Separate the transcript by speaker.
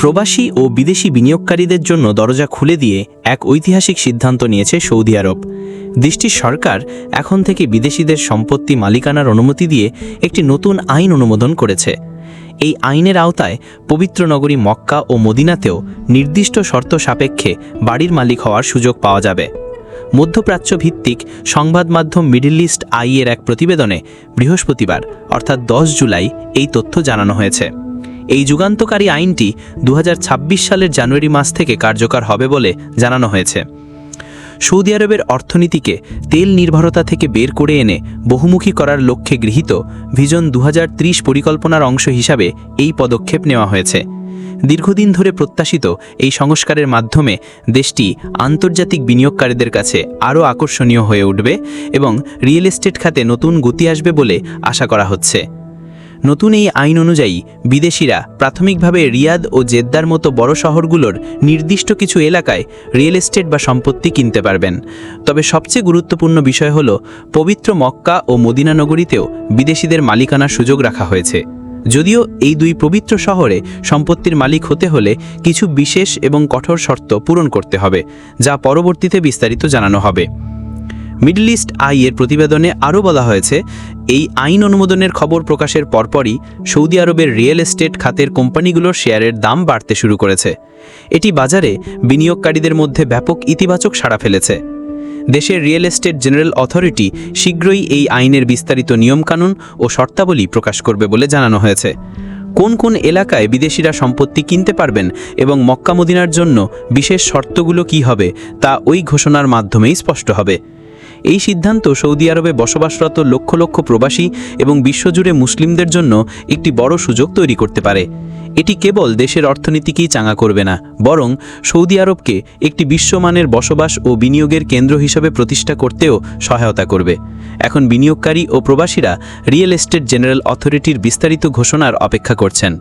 Speaker 1: প্রবাসী ও বিদেশি বিনিয়োগকারীদের জন্য দরজা খুলে দিয়ে এক ঐতিহাসিক সিদ্ধান্ত নিয়েছে সৌদি আরব। দেশটির সরকার এখন থেকে বিদেশিদের সম্পত্তি মালিকানার অনুমতি দিয়ে একটি নতুন আইন অনুমোদন করেছে। এই আইনের আওতায় পবিত্র নগরী মক্কা ও মদিনাতেও নির্দিষ্ট শর্ত সাপেক্ষে বাড়ির মালিক হওয়ার সুযোগ পাওয়া যাবে। মধ্যপ্রাচ্য ভিত্তিক সংবাদ মাধ্যম মিডিল ইস্ট আই এর এক প্রতিবেদনে বৃহস্পতিবার, অর্থাৎ দশ জুলাই, এই তথ্য জানানো হয়েছে। এই যুগান্তকারী আইনটি দু হাজার ছাব্বিশ সালের জানুয়ারি মাস থেকে কার্যকর হবে বলে জানানো হয়েছে। সৌদি আরবের অর্থনীতিকে তেল নির্ভরতা থেকে বের করে এনে বহুমুখী করার লক্ষ্যে গৃহীত ভিজন দু হাজার ত্রিশ পরিকল্পনার অংশ হিসাবে এই পদক্ষেপ নেওয়া হয়েছে। দীর্ঘদিন ধরে প্রত্যাশিত এই সংস্কারের মাধ্যমে দেশটি আন্তর্জাতিক বিনিয়োগকারীদের কাছে আরও আকর্ষণীয় হয়ে উঠবে এবং রিয়েল এস্টেট খাতে নতুন গতি আসবে বলে আশা করা হচ্ছে। নতুন এই আইন অনুযায়ী বিদেশিরা প্রাথমিকভাবে রিয়াদ ও জেদ্দার মতো বড় শহরগুলোর নির্দিষ্ট কিছু এলাকায় রিয়েল এস্টেট বা সম্পত্তি কিনতে পারবেন। তবে সবচেয়ে গুরুত্বপূর্ণ বিষয় হল, পবিত্র মক্কা ও মদিনা নগরীতেও বিদেশিদের মালিকানার সুযোগ রাখা হয়েছে। যদিও এই দুই পবিত্র শহরে সম্পত্তির মালিক হতে হলে কিছু বিশেষ এবং কঠোর শর্ত পূরণ করতে হবে, যা পরবর্তীতে বিস্তারিত জানানো হবে। মিডল ইস্ট আই এর প্রতিবেদনে আরও বলা হয়েছে, এই আইন অনুমোদনের খবর প্রকাশের পরপরই সৌদি আরবের রিয়েল এস্টেট খাতের কোম্পানিগুলোর শেয়ারের দাম বাড়তে শুরু করেছে। এটি বাজারে বিনিয়োগকারীদের মধ্যে ব্যাপক ইতিবাচক সাড়া ফেলেছে। দেশের রিয়েল এস্টেট জেনারেল অথরিটি শীঘ্রই এই আইনের বিস্তারিত নিয়মকানুন ও শর্তাবলী প্রকাশ করবে বলে জানানো হয়েছে। কোন কোন এলাকায় বিদেশিরা সম্পত্তি কিনতে পারবেন এবং মক্কা মদিনার জন্য বিশেষ শর্তগুলো কি হবে তা ওই ঘোষণার মাধ্যমেই স্পষ্ট হবে। এই সিদ্ধান্ত সৌদি আরবে বসবাসরত লক্ষ লক্ষ প্রবাসী এবং বিশ্বজুড়ে মুসলিমদের জন্য একটি বড় সুযোগ তৈরি করতে পারে। এটি কেবল দেশের অর্থনীতিকেই চাঙা করবে না, বরং সৌদি আরবকে একটি বিশ্বমানের বসবাস ও বিনিয়োগের কেন্দ্র হিসেবে প্রতিষ্ঠা করতেও সহায়তা করবে। এখন বিনিয়োগকারী ও প্রবাসীরা রিয়েল এস্টেট জেনারেল অথরিটির বিস্তারিত ঘোষণার অপেক্ষা করছেন।